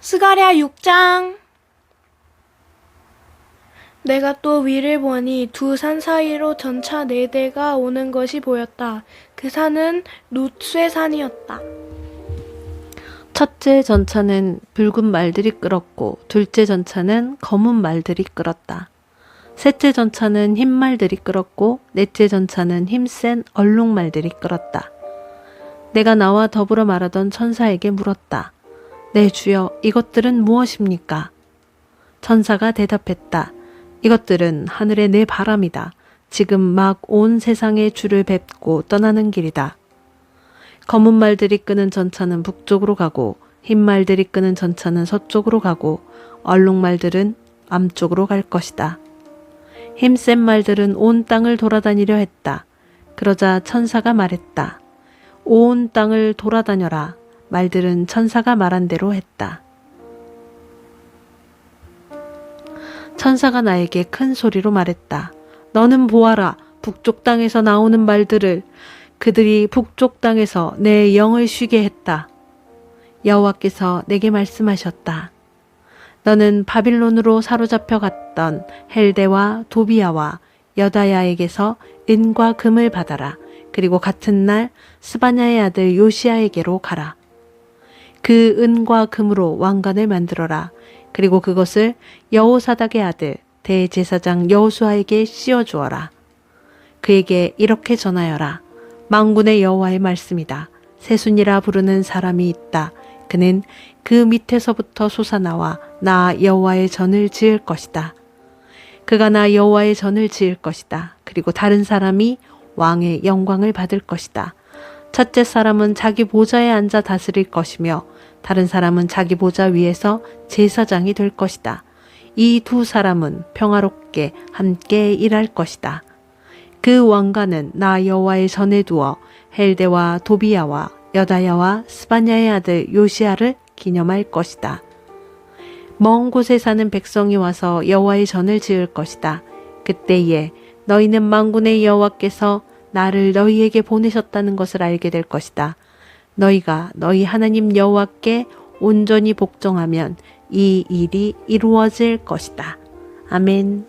스가랴 6장 내가 또 위를 보니 두 산 사이로 전차 네 대가 오는 것이 보였다. 그 산은 룻쇠 산이었다. 첫째 전차는 붉은 말들이 끌었고 둘째 전차는 검은 말들이 끌었다. 셋째 전차는 흰 말들이 끌었고 넷째 전차는 힘센 얼룩 말들이 끌었다. 내가 나와 더불어 말하던 천사에게 물었다. 내 주여 이것들은 무엇입니까? 천사가 대답했다. 이것들은 하늘의 내 바람이다. 지금 막 온 세상의 주를 뵙고 떠나는 길이다. 검은 말들이 끄는 전차는 북쪽으로 가고 흰 말들이 끄는 전차는 서쪽으로 가고 얼룩 말들은 암쪽으로 갈 것이다. 힘센 말들은 온 땅을 돌아다니려 했다. 그러자 천사가 말했다. 온 땅을 돌아다녀라. 말들은 천사가 말한 대로 했다. 천사가 나에게 큰 소리로 말했다. 너는 보아라. 북쪽 땅에서 나오는 말들을 그들이 북쪽 땅에서 내 영을 쉬게 했다. 여호와께서 내게 말씀하셨다. 너는 바빌론으로 사로잡혀 갔던 헬데와 도비아와 여다야에게서 은과 금을 받아라. 그리고 같은 날 스바냐의 아들 요시아에게로 가라. 그 은과 금으로 왕관을 만들어라. 그리고 그것을 여호사닥의 아들 대제사장 여호수아에게 씌워 주어라. 그에게 이렇게 전하여라. 망군의 여호와의 말씀이다. 세순이라 부르는 사람이 있다. 그는 그 밑에서부터 솟아나와 나 여호와의 전을 지을 것이다. 그가 나 여호와의 전을 지을 것이다. 그리고 다른 사람이 왕의 영광을 받을 것이다. 첫째 사람은 자기 보좌에 앉아 다스릴 것이며 다른 사람은 자기 보좌 위에서 제사장이 될 것이다. 이 두 사람은 평화롭게 함께 일할 것이다. 그 왕관은 나 여호와의 전에 두어 헬데와 도비야와 여다야와 스바냐의 아들 요시아를 기념할 것이다. 먼 곳에 사는 백성이 와서 여호와의 전을 지을 것이다. 그때에 너희는 만군의 여호와께서 나를 너희에게 보내셨다는 것을 알게 될 것이다. 너희가 너희 하나님 여호와께 온전히 복종하면 이 일이 이루어질 것이다. 아멘.